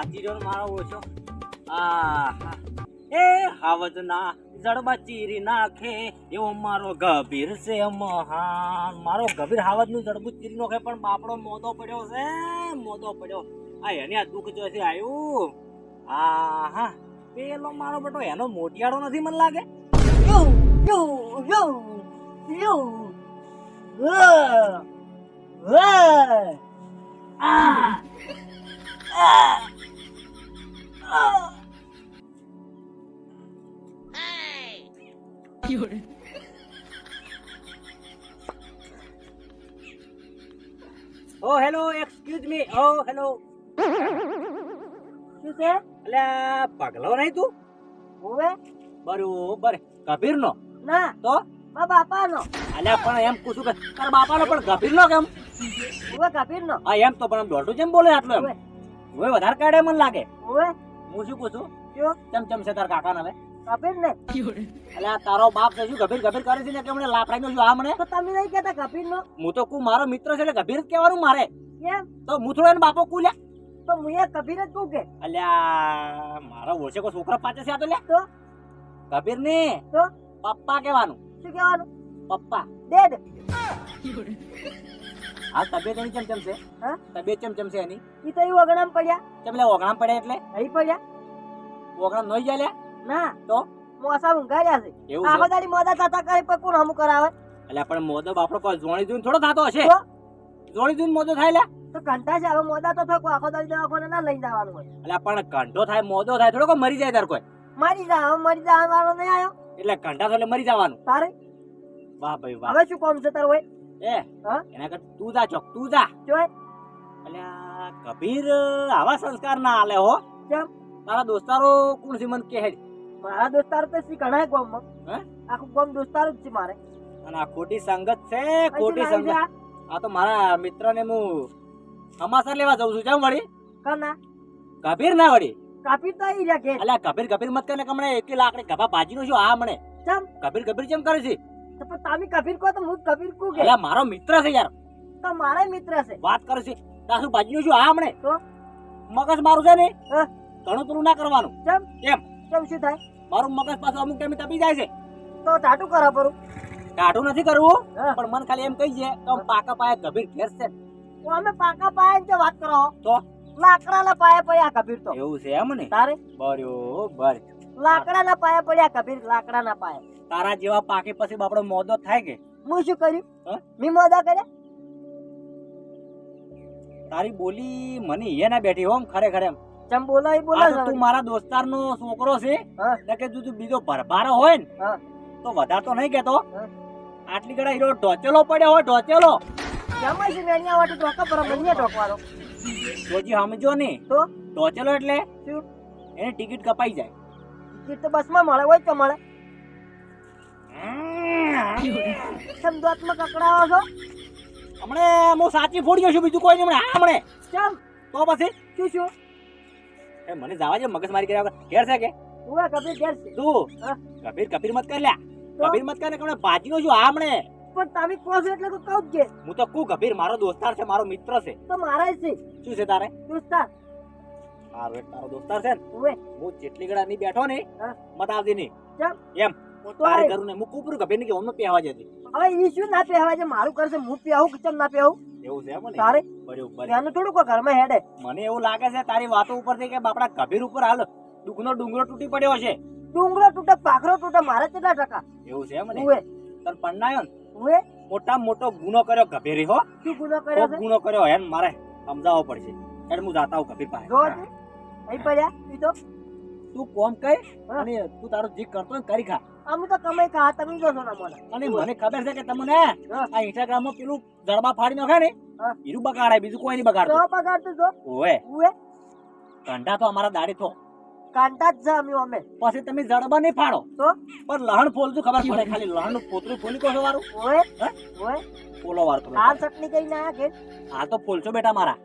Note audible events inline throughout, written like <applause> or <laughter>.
વાંચી મારો ઓછો. આ એ હાવજ ના જડબા ચીરી નાખે, એવો મારો ગભીર છે મહાન. મારો ગભીર હાવજનું જડબું ચીરી નાખે, પણ બાપડો મોદો પડ્યો છે, મોદો પડ્યો. આ એને આ દુઃખ જોઈશે આવ્યું. હા હા પેલો મારો બેટો એનો મોટિયાળો નથી મને લાગે? વાહ આ. આ આ ઓ હેલો એક્સક્યુઝ મી ઓ હેલો શું છે? એટલે પગલો નહીં તું? હોવે? બરોબર. કબીર નો. ના તો? મા બાપાનો. અલ્યા પણ એમ પૂછું કે તારા બાપાનો પણ કબીર નો કેમ? હોવે કબીરનો હા એમ તો પણ આમ દોઢું કેમ બોલે આટલું એમ. હોવે. હવે વધારે કાઢે મને લાગે. હોવે. હું શું પૂછું? કયો ચમ ચમ છે તારા કાકા હવે? કબીર ને. અલ્યા તારો બાપ શું ગભીર ગભીર કરે છે ને કે મને લાફડાઈ નો શું આ મને? તો તમે નહીં કહેતા કબીરનો હું તો કુ મારો મિત્ર છે એટલે ગભીર કહેવાનું મારે. કેમ? તો હું થોડો એને બાપો કુ લ્યા તો હું એ કબીર જ કહું કે. અલ્યા મારો ઓળશે કોઈ છોકરો પાછે છે આ તો લ્યા તો? ને તો? પપ્પા કહેવાનું. શું કહેવાનું? પપ્પા. ડેડ. આ તબિયત એની ચમ ચમ છે. હા? તબિયત ચમ ચમ છે એની. ઈ તો એવું અગણામ પડ્યા. ચમલે ઓગણામ પડે એટલે? અહીં પડ્યા. ઓગણામ નઈ જાય ના. તો? મોસા ઊંઘાડ્યા છે. એવું આખો દાડી મોદા થતા કરે પર કોણ હમું કરાવે? એટલે પણ મોદો બાપડો કોઈ જોણી જોઈને થોડો થાતો હશે. જોણી જોઈને મોદો થાય લે? તો કંટા છે હવે મોદા તો થકો આખો દાડી દવાખાને ના લઈ જવાનું હોય. એટલે પણ કંટો થાય મોદો થાય થોડો કોઈ મરી જાય તાર કોઈ. મરી જા હવે મરી જવાનો નહીં આવ્યો. એટલે કંટા તો એટલે મરી જવાનું. તારે? વાહ ભાઈ વાહ. હવે શું કોમ છે તાર હોય એ હા? એના કરતા તું જા ચોક તું જા. જોય અલ્યા કબીર આવા સંસ્કાર ના આલે હો. કેમ? તારા દોસ્તારો કોણ છે મને કહે. મારા દોસ્તાર તો શી ઘણા હે? આખું ગામ દોસ્તાર જ છે મારે. અને આ ખોટી સંગત છે ખોટી સંગત. આ તો મારા મિત્રને હું સમાચાર લેવા જઉં છું. કેમ વળી. કના? કબીર ના વળી. કાપી તો આવી રહ્યા અલ્યા કબીર કબીર મત કરે કમણે એક લાકડી ગભા નું શું આ મને ચમ. કબીર કબીર કેમ કરે છે? તો પણ તમે કબીર કહો તો હું કબીર કહું કે? અલ્યા મારો મિત્ર છે યાર. તો મારા મિત્ર છે. વાત કરું છું. તાસુ ભાજીનો છું? આ હમણે? તો? મગજ મારું છે ને? ઘણું પેલું ના કરવાનું. કેમ કેમ કેમ શું થાય? મારું મગજ પાછું અમુક ટાઈમે તપી જાય છે. તો ટાટું કરા પરું કાઢું નથી કરવું. પણ મન ખાલી એમ કહી છે કે પાકા પાયા કબીર ઘેર છે. તો અમે પાકા પાયા ની વાત કરો તો? લાકડાના પાયા પડ્યા કબીર તો. એવું છે એમ ને? તારે? બરોબર લાકડાના પાયા પડ્યા કબીર લાકડાના પાયા. તારા જેવા પાકે પછી બાપડો મોદો થાય કે? હું શું કર્યું? મી મોદા કર્યા? તારી બોલી મને એ ના બેઠી હોમ ખરેખર એમ. ચમ બોલો એ બોલો તું મારા દોસ્તાર નો છોકરો છે. એટલે કે જો તું બીજો ભરભારો હોય ને તો વધારે તો નહીં કેતો આટલી ગળા હીરો ઢોચેલો પડ્યો હોય ઢોચેલો. જમાઈ છે? મેણિયા વાટી ઢોકા પર મને ઢોકવાનો જોજી સમજો ને તો? ઢોચેલો એટલે? એને એની ટિકિટ કપાઈ જાય. ટિકિટ તો બસમાં મળે હોય તો મળે. કેમ દોતમાં કકડાવો છો? હમણે હું સાચી ફોડી છું બીજું કોઈ નહીં હમણે. ચમ તો પછી? શું શું એ મને જવા દે મગજ મારી કર્યા ઘેર છે કે? ઉવે કબીર ઘેર છે. તું? કબીર કબીર મત કર લ્યા? કબીર મત કર ને કમણે ભાજીનો છું. આ હમણે. પણ તમે કહો છો એટલે તો કહું જ છે હું તો કુ કબીર મારો દોસ્તાર છે મારો મિત્ર છે. તો મારા છે. શું છે તારે? દોસ્તાર. એક તારો દોસ્તાર છે ને. હું જેટલી ગળા ની બેઠો ને મત આવતી નહીં એમ. તારે કરું ને હું કુપરું કબીર ને કે ઓમનો પહેવા જતી હવે ઈ શું ના પહેવા છે મારું કરશે હું પહેવું કે ચમ ના પહેવું? એવું છે એમ તારે? બરોબર ત્યાંનું થોડું કોઈ ઘરમાં હેડે. મને એવું લાગે છે તારી વાતો ઉપરથી કે બાપડા કબીર ઉપર હાલ દુઃખનો ડુંગરો તૂટી પડ્યો છે. ડુંગળો તૂટે પાખરો તૂટે મારે કેટલા ટકા? એવું છે મને ઉવે તને પન્નાયો મોટા મોટો ગુનો કર્યો ગભેરી હો. શું ગુનો કર્યો છે? ગુનો કર્યો હેન મારે સમજાવવો પડશે. એટલે હું જાતા હું કબીર પાસે. જો અહીં પડ્યા ઈ તો તું કોમ કર અને તું તારો જે કરતો ને કરી ખા. અમે તો કમાઈ ખા તમે જો છો મને અને મને ખબર છે કે તમને આ ઇન્સ્ટાગ્રામમાં પેલું જડબા ફાડી નાખે ને. હીરું બગાડાય બીજું કોઈ નહીં તો બગાડતું બગાડતું જો. ઓએ ઉવે. કંઠા તો અમારા દાડી થો. કાંટા જ છે અમે પછી તમે જડબા નહીં ફાડો. તો? પણ લહણ ફોલતું ખબર પડે ખાલી. લહણ પોતરું ફોલી કોસો છો વારું? ઓએ? ઓએ ફોલો વાર તો આ ચટણી કઈ ના કે? હાલ તો ફોલચો બેટા મારા.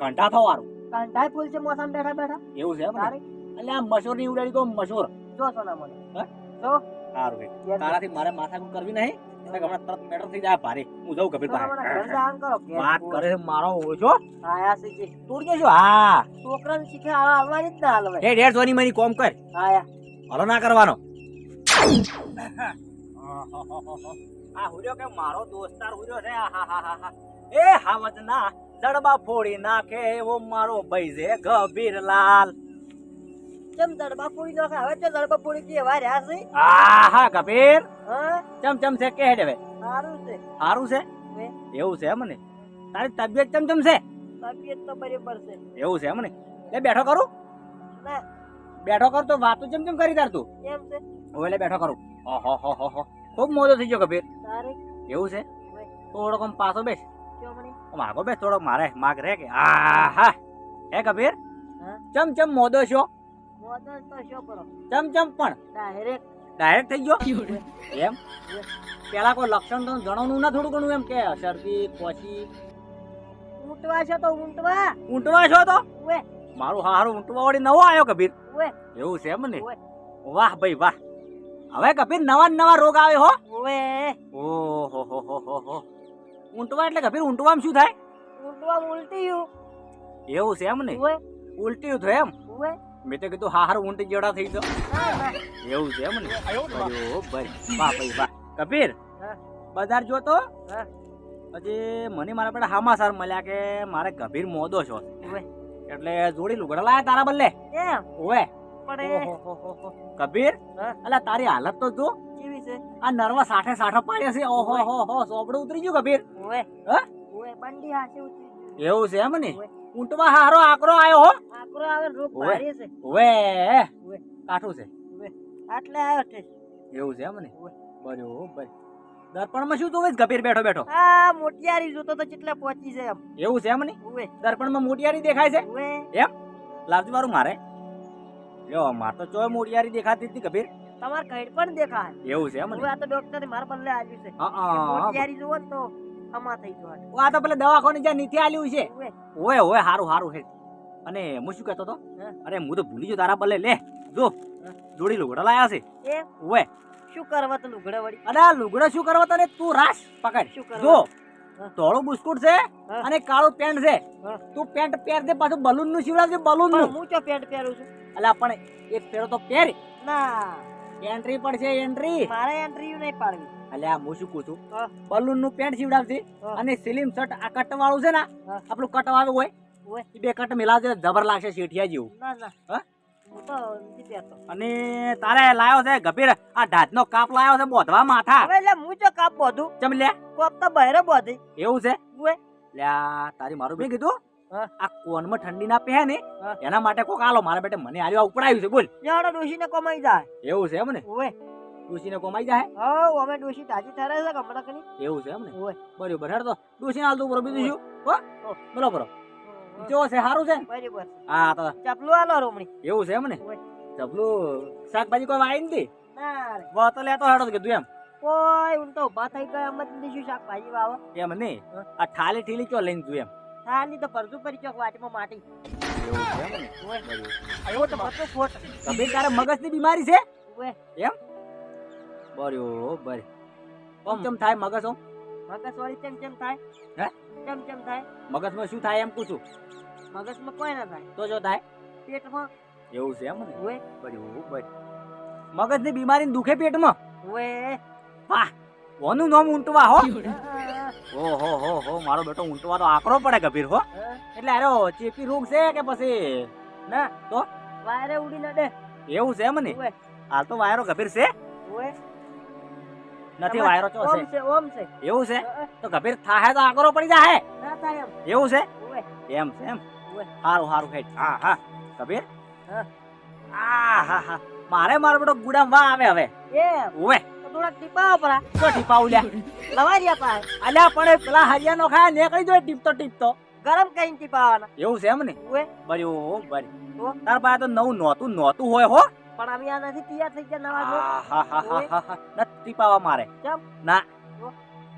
કંટા થો વારું. કાંટા ફૂલ છે મોસમ બેઠા બેઠા. એવું છે તારે? એટલે આ મશૂરની ઉડાડી કહું મશૂર જો છો ના મને? હે? તો સારું ભાઈ. તારાથી મારે માથા કરવી નહીં. હમણાં તરત મેટર થઈ જાય. ભારે. હું જઉં તો કરો ઘેર. <laughs> વાત કરે મારો ઓછો. આયા છે જે. તોડ ગયો છું? હા. છોકરાને શીખે આવવાની જ ના હાલ હવે હેડ હેડ સોની મની કોમ કર. આયા. ભલો ના કરવાનો. <laughs> આ હુર્યો કે મારો દોસ્તાર હુર્યો છે? આહાહાહા. એ હાવજ ના જડબા ફોડી નાખે એવો મારો ભાઈ છે ગભીરલાલ. ચમ દડબા પૂરી નાખે? હવે તો દડબા પૂરી થી એવા રહ્યા છે. આહા કબીર. હા? ચમ ચમ છે કે હેડ સારું છે. સારું છે? એવું છે તારી તબિયત ચમ ચમ છે? તબિયત તો બરાબર છે. એવું છે એ બેઠો કરું. ના. બેઠો કર તો વાતો ચમ ચમ કરી તાર તું. એમ છે? એટલે બેઠો કરું. ઓહો હો હો હો. ખૂબ મોજો થઈ ગયો કબીર. તારે? એવું છે? થોડોક આમ પાછો બેસ. માગો બેસ થોડોક મારે માગ રે કે. આહા. હે કબીર? ચમ ચમ મોદો છો? મોદન તો શું કરો? ચમ ચમ પણ ડાયરેક્ટ ડાયરેક્ટ થઈ ગયો? <laughs> એમ? પેલા કોઈ લક્ષણ તો જણાવું ના થોડું ઘણું એમ કે શરદી પછી ઊંટવા છે તો ઊંટવા. ઊંટવા છો તો? મારું હારું ઊંટવા વાળી નવો આવ્યો કબીર. એવું છે એમ ને? વાહ ભાઈ વાહ. હવે કબીર નવા નવા રોગ આવે હો? ઓવે ઓહો હો હો હો હો. ઊંટવા એટલે કબીર ઊંટવામાં શું થાય? ઊંટવા ઉલટીયું. એવું છે એમ ને? ઉવે. ઉલટી થયું એમ? ઉવે. મેં તો કીધું હા હારું ઊંટી જેવડા થઈ ગયો એવું છે એમ ને? ભાઈ વાહ ભાઈ વાહ. કબીર બજાર જો તો? પછી મને મારા પેલા હામાસાર મળ્યા કે મારે ગભીર મોદો છો. એટલે જોડી લુગડા લાયા તારા બદલે? ઓવે કબીર અલા તારી હાલત તો જો. કેવી છે? આ નર્વસ સાઠે સાઠો પાડ્યા છે. ઓહો હો હો સોપડું ઉતરી ગયું કબીર. ઉવે હ? ઉવે બંડી હાથે ઉતરી ગયું. એવું છે એમ ને. ઊંટમાં હારો આકરો આવ્યો હો. આકરો આવે રોગ ભારી છે ઉવે કાઠું છે. આટલે આવ્યો છે એવું છે એમ ને? ઉવે. બરોબર દર્પણમાં શું જોવે ગભીર બેઠો બેઠો. આ મોટિયારી જોતો તો કેટલા પહોંચી છે એમ. એવું છે એમ ને? ઉવે. દર્પણમાં મોટિયારી દેખાય છે? એમ? લાવજી મારું મારે. લ્યો માર તો ચોય મોટિયારી દેખાતી હતી ગભીર. તમાર કઈ પણ દેખાય. એવું છે એમ આ તો ડોક્ટરે મારા બદલે આલ્યું છે. હા. મોટિયારી જોવો તો. આમાં થઈ જવા આ તો પેલા દવાખાને જ્યાં નીચે આલ્યું છે. ઓય ઓય હારું હારું હે. અને હું શું કહેતો તો અરે હું તો ભૂલી ગયો તારા બદલે લે જો જોડી લુગડા લાયા છે. એ? ઓય શું કરવા તો લુગડા વળી? અરે આ લુગડા શું કરવા તને તું રાસ પકડ. શું કરવા? જો. ધોળું બિસ્કુટ છે અને કાળું પેન્ટ છે. તું પેન્ટ પહેર દે પાછું બલૂનનું સીવડાવજે બલૂનનું હું ચો પેન્ટ પહેરું છું? અલા પણ એક પેરો તો પહેર. ના. એન્ટ્રી પડશે એન્ટ્રી મારે એન્ટ્રી નહીં પાડવી. અલ્યા હું શું કહું છું? બલૂનનું પેન્ટ સીવડાવજે અને સ્લીમ શર્ટ આ કટ વાળું છે ને આપણું કટ વાળું હોય. એ બે કટ મિલાવજે જબર લાગશે શેઠિયા જેવું. ના ના. અને તારે લાયો છે ગભીર આ ઢાતનો કાપ લાયો છે બોધવા માથા. એટલે હું જો કાપ બોધું. ચમ લે. કોપ તો બહેરો બોધી. એવું છે? લે તારી મારું બે કીધું. આ કોનમાં ઠંડી ના પહે ને? એના માટે કોક આલો મારા બેટે મને આલ્યો ઉપડાયું છે બોલ. જાડો ડોશીને કમાઈ જાય. એવું છે એમ ને ઉવે ડોશીને કોમાઈ જાય? હો અમે ડોશી તાજી ઠરે છે ગમડા કની. એવું છે એમ ને ઉવે બરોબર હેડ તો. ડોશીને તો બરો બીજું શું હો? હો. બોલો બરો જો છે સારું છે? બરાબર. હા તો. ચપલું આલો રોમણી. એવું છે એમ ને ચપલું શાકભાજી કોઈ વાઈ નથી? ના રે. તો લેતો હેડો કીધું એમ. કોઈ ઊન તો ઊભા થઈ ગયા એમ જ શાકભાજી વાવો. એમ નહીં? આ ઠાલી ઠીલી કયો લઈને તું એમ? ખાલી તો પરજુ કરી ચોક વાટમાં માટી. એવું તો બરોબર. ખોટ. બધું તારે મગજની બીમારી છે? એમ? બરોબર ઓમ ચમ થાય મગજ હો મગજ વાળી ચમ ચમ થાય? હે? ચમ ચમ થાય? મગજમાં શું થાય એમ પૂછું? મગજમાં કોઈ ના થાય. તો જો થાય. પેટમાં? એવું છે એમ ને? ઉવે બરોબર મગજની બીમારી દુખે પેટમાં? ઉવે વાહ ઓનું નામ ઊંટવા હા, ઓહો હો હો મારો બેટો ઊંટવા તો આકરો પડે ગભીર હો. એટલે આરો ચેપી રોગ છે કે પછી? ના તો? વાયરે ઉડી ના દે. એવું છે એમ ને? હાલ તો વાયરો ગભીર છે. નથી વાયરો ચો છે? ઓમ છે. એવું છે? તો ગભીર થાહે તો આકરો પડી જાહે. ના થાય એમ. એવું છે? એમ છે એમ. હારું હારું હેડ હા હા. કબીર હા. હા હા મારે મારો બેટો ગુડામ વા આવે હવે. એ ઓવે તો થોડાક ટીપા પરા તો ટીપા ઉલ્યા લવારિયા પા અલ્યા પણ પેલા હરિયાનો ખાય કઈ જો ટીપતો ટીપતો? ગરમ કઈ ટીપાવાના એવું છે એમ ને? ઓએ બરી ઓ બરી. તો તાર પાસે તો નવું નહોતું નહોતું હોય હો. પણ અમે આ નથી પિયા થઈ ગયા નવા જો. નથી ટીપાવા મારે. કેમ? ના.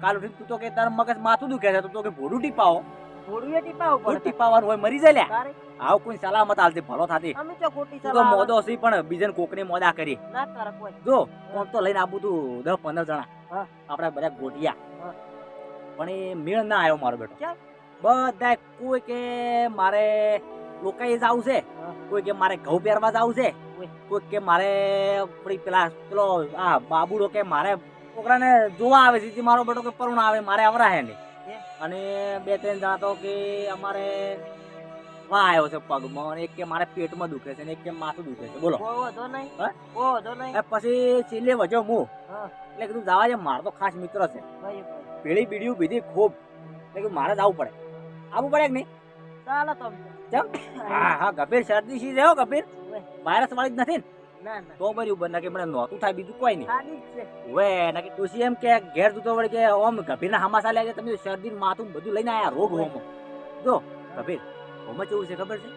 કાલ ઉઠી તું તો કે તાર મગજ માથું દુખે છે તું તો કે ભોડું ટીપાવો. ઘોડીએ ટીપાવ પડે ટીપાવાનું હોય મરી જાય લ્યા આવ કોઈ સલામત આલતે ભલો થાતી. અમે તો ખોટી તું તો મોદો સી પણ બીજન કોકને મોદા કરી. ના કરે કોઈ. જો આમ તો લઈને આબુ તું 10 15 જણા. હા. આપડા બધા ગોટિયા પણ એ મેળ ના આવ્યો મારો બેટો. બધા કોઈ કે મારે લોકાઈ જાવું છે કોઈ કે મારે ઘઉં પહેરવા જાવું છે. કોઈ કે મારે આપણી પેલા પેલો આ બાબુડો કે મારે છોકરાને જોવા આવે છે મારો બેટો કે પરુણ આવે મારે આવરા હે નહીં? અને બે ત્રણ જણા તો કે અમારે વા આવ્યો છે પગમાં અને એક કે મારે પેટમાં દુખે છે અને એક કે માથું દુખે છે. બોલો. પછી છેલ્લે વજો હું. એટલે કીધું જવા છે મારો તો ખાસ મિત્ર છે. પેલી બીડીયું બીધી ખૂબ. એટલે કીધું મારે જવું પડે. આવવું પડે કે નહીં? ચાલો તો. કેમ? હા હા ગભીર શરદી સી રહ્યો ગભીર. વાયરસ વાળી જ નથી ના. તો બર્યું બને કે મને નહોતું થાય બીજું કોઈ નહીં. ખાલી ના કે તુસી એમ કે ઘેર તો વળી કે ઓમ ગભીરના હમાસા લે તમે શરદી માથું બધું લઈને આયા રોગ હોમો જો ગભીર હોમાં કેવું છે ખબર છે?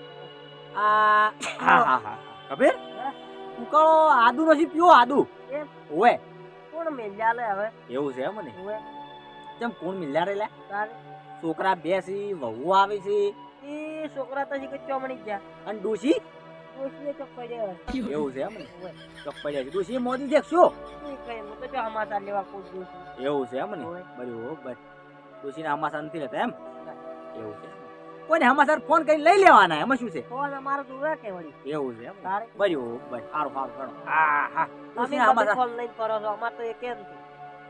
આ હા. હા હા? ઉકાળો આદુ નથી પીવો આદુ? ઓવે. કોણ મેલ્યા લે હવે? એવું છે એમ ને? ઓવે. કેમ કોણ મિલ્યા રે લે? છોકરા બેસી વહુ આવે છે. એ છોકરા તો હજી કચ્ચો મણી ગયા. અને ડોશી? ડોશીએ તો પડ્યા એવું છે એમ ને? ચોક પડ્યા છે. ડોશી મોદી દેખશું ઈ કઈ? હું તો હમાસા લેવા કોઈ એવું છે એમ ને? ઓવે. હો બસ ડોશીને હમાસા નથી લેતા એમ? એવું છે કોઈને હમાસર ફોન કરી લઈ લેવાના એમાં શું છે? ફોન અમારો જોવે કે વળી એવું છે એમ ને? હો બસ સારું સારું કરો હા હા. તમે હમાસર ફોન લઈને કરો છો. અમાર તો એ કેમ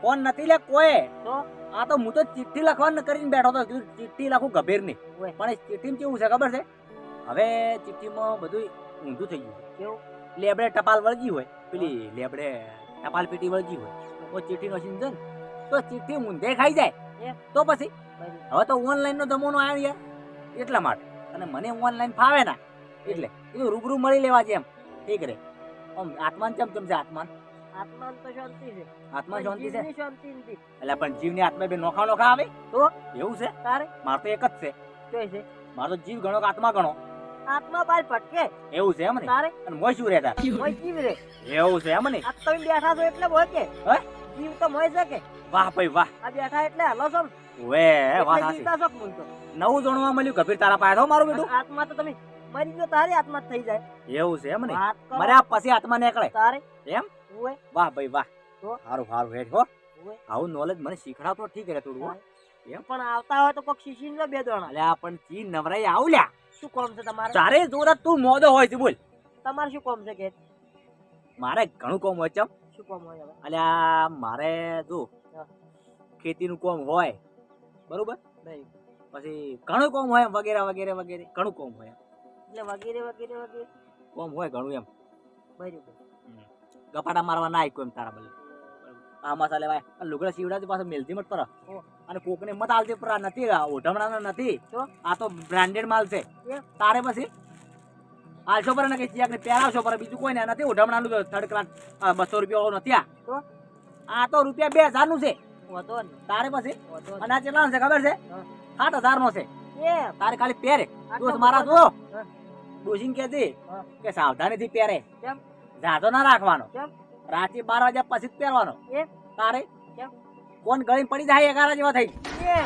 ફોન નથી લે કોઈ. તો? આ તો હું તો ચિઠ્ઠી લખવાનું કરીને બેઠો તો ચિઠ્ઠી લખું ગભીરની પણ ચિઠ્ઠી કેવું છે ખબર છે? હવે ચિઠ્ઠીમાં બધું ઊંધું થઈ ગયું. કેવું? લેબડે ટપાલ વળગી હોય પેલી લેબડે ટપાલ પેટી વળગી હોય તો ચીઠી નો સિંધન તો ચીઠી ઊંધે ખાઈ જાય. તો પછી? હવે તો ઓનલાઈન નો જમાનો આવ્યો યાર એટલા માટે. અને મને ઓનલાઈન ફાવે ના એટલે એ રૂબરૂ મળી લેવા જેમ. ઠીક રે. આમ આત્માન ચમ ચમ છે આત્માન? આત્મા તો શાંતિ છે. આત્મા શાંતિ છે? શાંતિ નથી. એટલે પણ જીવની આત્મા બે નોખા નોખા આવે? તો? એવું છે? તારે? મારે તો એક જ છે. છે. મારો તો જીવ ગણો કે આત્મા ગણો? આત્મા બાર ભટકે. એવું છે એમ ને? તારે? અને મોય શું રહેતા. મોય જીવ રે એવું છે એમ ને? આ તમે બેઠા છો એટલે હોય કે? હે? જીવ તો મોય શકે. વાહ ભાઈ વાહ. આ બેઠા એટલે હલો છો. વે વાહ સાચી. નવું જાણવા મળ્યું કબીર તારા પાસે મારું બેટું? આત્મા તો તમે મરી ગયો તારી આત્મા થઈ જાય. એવું છે એમ ને? મર્યા પછી આત્મા નીકળે. તારે? એમ? વાહ ભાઈ વાહ. તો? સારું સારું હેઠ હો. આવું નોલેજ મને શીખડાવ તો ઠીક રહે થોડું એમ? પણ આવતા હોય તો કોક શીશી લો બે દોણા અલ્યા પણ ચી નવરાઈ આવલ્યા. શું કામ છે તમારે? તારે જોરત તું મોદો હોય છે બોલ. તમારે શું કામ છે કે? મારે ઘણું કોમ હોય ચમ શું કામ હોય હવે? અલ્યા મારે જો ખેતીનું કોમ હોય બરોબર? નહીં. પછી ઘણું કોમ હોય વગેરે વગેરે વગેરે. ઘણું કોમ હોય એટલે વગેરે વગેરે વગેરે? કોમ હોય ઘણું એમ. બરાબર. ગપાટા મારવા ના આયકો એમ તારા બદલે. આ મસાલે ભાઈ લુગડા સીવડા પાછો મેલતી મત પર. અને કોકને મત આલતી પર નથી આ ઓઢમણાનો નથી. તો? આ તો બ્રાન્ડેડ માલ છે. તારે પછી? આલશો પર ને કે ચિયાક ને પહેરાવશો પર બીજું કોઈ નથી ઓઢમણાનું થર્ડ ક્લાસ બસો રૂપિયા નથી આ. આ તો રૂપિયા બે હજારનું. છે તારે પછી? અને આ કેટલા છે ખબર છે. સાત હજાર નો છે તારે ખાલી પહેરે. દોસ્ત મારા? જો કહેતી હા. કે સાવધાનીથી પહેરે. જાતો ના રાખવાનો. કેમ? રાતે બાર વાગ્યા પછી જ પહેરવાનો? તારે? કોણ ગળી પડી જાય એગાર જેવા થઈ.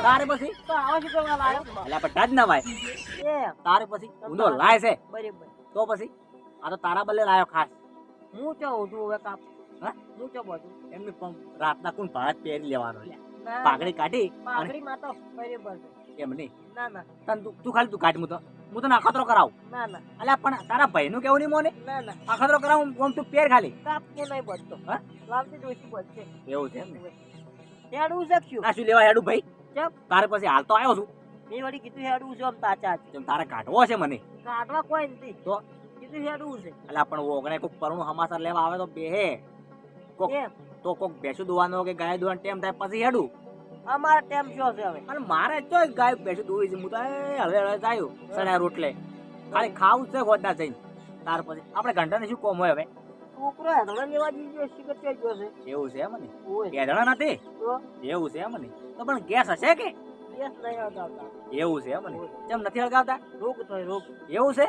તારે પછી? લાયો? એટલે બધા જ ના ભાઈ તારે પછી? ઊંધો લાય છે. તો પછી? આ તો તારા બદલે લાયો ખાસ. હું ચો ઉઠું હવે કાપ? હા? હું ચો બધું એમની રાતના કોણ ભાત પહેરી લેવાનો લે પાઘડી કાઢી પાઘડી માં તો બરાબર એમ નહીં? ના ના. તને તું તું ખાલી તું કાઢ હું તો. હું તો અખતરો કરાવું. ના ના. અલ્યા પણ તારા ભાઈનું કેવું નહીં મોને? ના ના. અખતરો કરાવું આમ તું પેર ખાલી. કાપવું નહીં બચતો હા? લાલજી ડોસી બચશે એવું છે એમ ને? હેડવું શકશું ના શું લેવા હેડું ભાઈ? ચપ તારે પછી હાલ તો આવ્યો છું. મેં વળી કીધું હેડવું છે આમ તાચા છે. તારે કાઢવો છે મને? કાઢવા કોઈ નથી. તો? કીધું હેડવું છે. અલ્યા પણ ઓગણે કોક પરણું હમાસર લેવા આવે તો બેહે. કોક તો કોક ભેંસું દોવાનો કે ગાય દોવાનો ટેમ થાય પછી હેડું. અમારા ટાઈમ શું છે હવે. અને મારે તો ગાય ભેંસું દોવી છે. હું તો એ હવે હળવે જાયું સડા રોટલે. ખાલી ખાવું છે ખોટા જઈને. તાર પછી આપણે ઘંટાને શું કોમ હોય હવે? છોકરો હેડવા લેવા જઈએ શીખર થઈ ગયો છે. એવું છે એમ ને? ગેધડા નથી એવું છે એમ ને? તો પણ ગેસ હશે કે? ગેસ નહીં આવતા એવું છે એમ ને? કેમ નથી હળગાવતા રોગ થાય રોગ. એવું છે?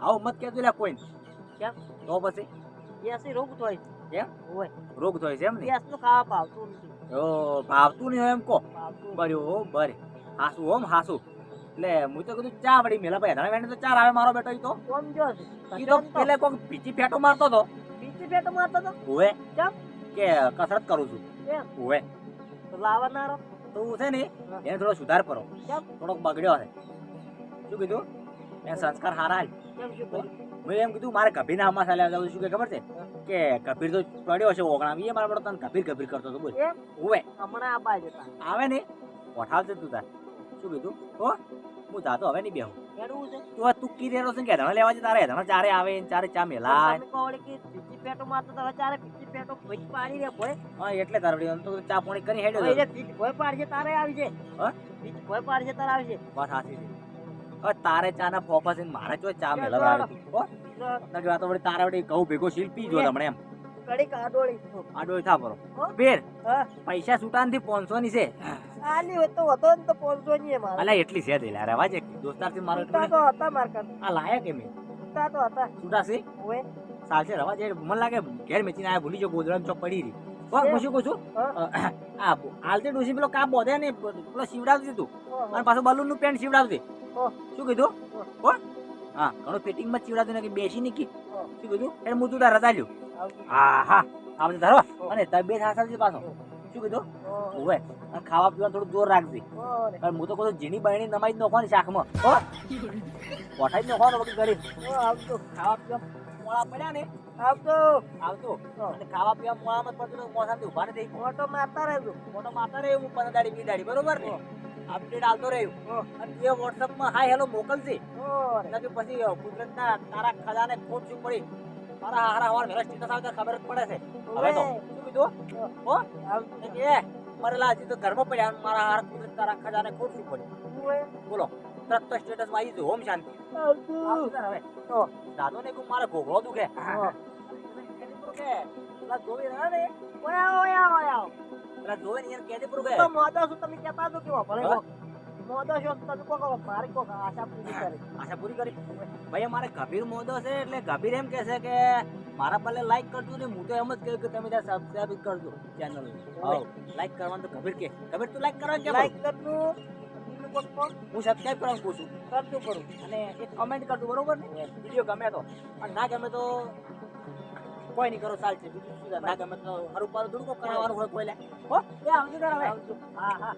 આવું મત કહેતું લે કોઈ કેમ? તો પછી? ગેસ રોગ થાય. કેમ? ઓય. રોગ થાય છે એમ ને? ગેસનું ખાવા પાવતું નથી. ઓ ભાવતું નહીં એમ કો બર્યું હો બરે. હાસુ ઓમ હાસુ. એટલે હું તો કીધું ચા વળી મેલા ભાઈ વેણી તો ચાર આવે મારો બેટો તો. કોમ જો તો પેલે કોક પીચી ફેટો મારતો હતો. બીજી ફેટો મારતો તો ઓવે ચમ? કે કસરત કરું છું. એમ તો લાવનારો? તો છે ને એને થોડો સુધાર કરો. થોડોક બગડ્યો છે શું કીધું? એ સંસ્કાર હારા કેમ શું? મેં એમ કીધું મારે કભીરના હમા લેવા જવું શું કે ખબર છે? કે કભીર તો પડ્યો છે ઓગણા એ મારા તને કભીર કભીર કરતો હતો બોલ. હોવે હમણાં આ બાજુ આવે ને? પઠાવશે તું તાર. શું કીધું? હો હું જાતો હવે નહીં બેહું. તું તું કી છે કે ધણા લેવા છે તારે ધણા ચારે આવે ને ચારે ચા મેલાય. પેટો મારતો તો ચારે બીજી પેટો ભઈ પાડી રે ભોય હા એટલે તારે તો ચા પાણી કરી હેડ્યો. ભોય પાડશે તારે આવી છે. હા? ભોય પાડશે તારે આવી છે. વાત હાથી છે. તારે ચા ના ફોફા છે મારે જો ચા ચાલ, મેલાવા ચાલ. આવી હો તો વળી તારે વળી કહું ભેગો શિલ્પી જો તમને એમ. કડી કાડોળી આડોળી થા પરો બેર પૈસા સુટાનથી પાંચસો ની છે? આલી હોય તો હતો ને તો પોલતો નહીં મારા. અલા એટલી છે દેલા રે વાજે દોસ્તારથી મારો તો હતા માર કન આ લાયા કે મેં? છૂટા તો હતા. સુટા છે? ઓએ સાચે રવા જે મને લાગે ઘેર મેચીને આયા ભૂલી જો ગોદરામ ચોક પડી રહી શું હા? આ આલતી ડોસી પેલો કાપ બોધે ને પેલો શીવડાવતી તું. અને પાછું બલૂનનું પેન્ટ શીવડાવતી. શું કીધું? હો. હો? ઘણું ફિટિંગમાં શીવડાવતું ને કે બેસી ની શું કીધું? એટલે હું તું તારા રજા લ્યો હા હા. આ બધું ધરો અને તબિયત હાસલ છે પાછો. શું કીધું? ઓહો. અને ખાવા પીવા થોડું જોર રાખજે. અને હું તો કહું જીની બહેણી નમાઈ જ નાખવાની શાકમાં. હો? કોઠાઈ જ નાખવાનો વગર કરી ખાવા પીવા મોળા પડ્યા ને? આવજો આવતો. અને ખાવા પીવા મોળામાં પડતું મોસાથી ઊભા ને થઈ મારતા મોટો માતા રહ્યો હું પંદર દાડી બી દાડી બરોબર ને? અપડેટ આવતો રહ્યું અને તે વોટ્સઅપમાં હાય હેલો મોકલશે. પછી કુદરતના તારા ખજાને ખોટ શું પડી? મારા હારા હવાર વેલા સ્ટેટસ આવતા ખબર જ પડે છે. હવે તો. શું કીધું? હો. કે મરેલા હજી તો ઘરમાં પડ્યા. મારા હારા કુદરત તારા ખજાને ખોટ શું પડી? બોલો. તરત તો સ્ટેટસમાં આવી ઓમ શાંતિ. હવે. હો. દાદો ને મારે ઘોઘરો દુખે. કે પેલા જોવે રહ્યા ને. ઓય ઓય ઓય પેલા જોવે ને એને કહેજે પૂરું કે મોદો છું તમે કહેતા હતો કે વાપરે મોદો છો તમે કોક મારી કોક આશા પૂરી કરી? આશા પૂરી કરી? ભાઈ અમારે કબીર મોદો છે એટલે કબીર એમ કહે છે કે મારા પહેલે લાઈક કરજો ને હું તો એમ જ કહ્યું કે તમે ત્યાં સબસ્ક્રાઇબ કરજો ચેનલ લાઈક કરવાનું તો કબીર કે કબીર તું લાઈક કરવા કેમ લાઈક કોક હું સબસ્ક્રાઈબ કરવાનું કહું છું કરતું કરું. અને એક કમેન્ટ કરજો બરોબર ને? વીડિયો ગમે તો. અને ના ગમે તો કોઈ નહીં કરો ચાલશે. ના ગમે તો હરું પારું થોડું કરાવવાનું હોય કોઈ લે હો? એ આવજો. હા હા.